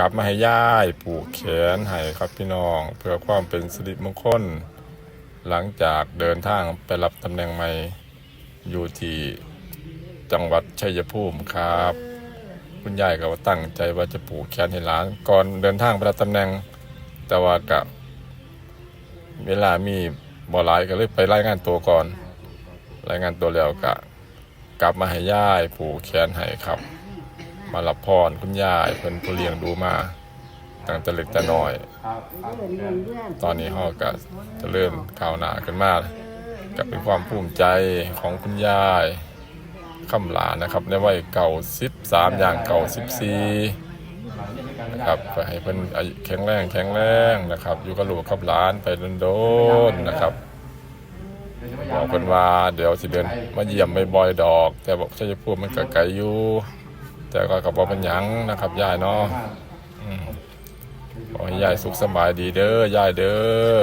กลับมาให้ย่ายผูกแขนให้ครับพี่น้อง เพื่อความเป็นสิริมงคล หลังจากเดินทางไปรับตำแหน่งใหม่อยู่ที่จังหวัดชัยภูมิครับ คุณยายก็ตั้งใจว่าจะปลูกแขนให้หลานก่อนเดินทางไปรับตำแหน่ง แต่ว่ากับเวลามีบ่หลายก็เลยไปรายงานตัวก่อน รายงานตัวแล้วก็กลับมาให้ย่ายผูกแขนให้ครับ มารับพรคุณยายเพิ่นผู้เลี้ยงดูมาตั้งแต่เล็กแต่น้อย ตอนนี้เฮาก็จะเริ่มก้าวหน้าขึ้นมาก็เป็นความภูมิใจของคุณยายคำหลานนะครับในวัยเก่า 13 อย่างเก่า 14นะครับให้เพิ่นอายุแข็งแรงแข็งแรงนะครับ อยู่กับลูกกับหลานไปโดนๆนะครับบอกเพิ่นว่าเดี๋ยวสิเดินมาเยี่ยมบ่อยๆดอก แต่บอกชัยภูมิมันก็ไกลอยู่ แต่ก็กับบ่เป็นหยังนะครับยายเนาะอืมขอให้ยายสุขสบายดีเด้อยายเด้อ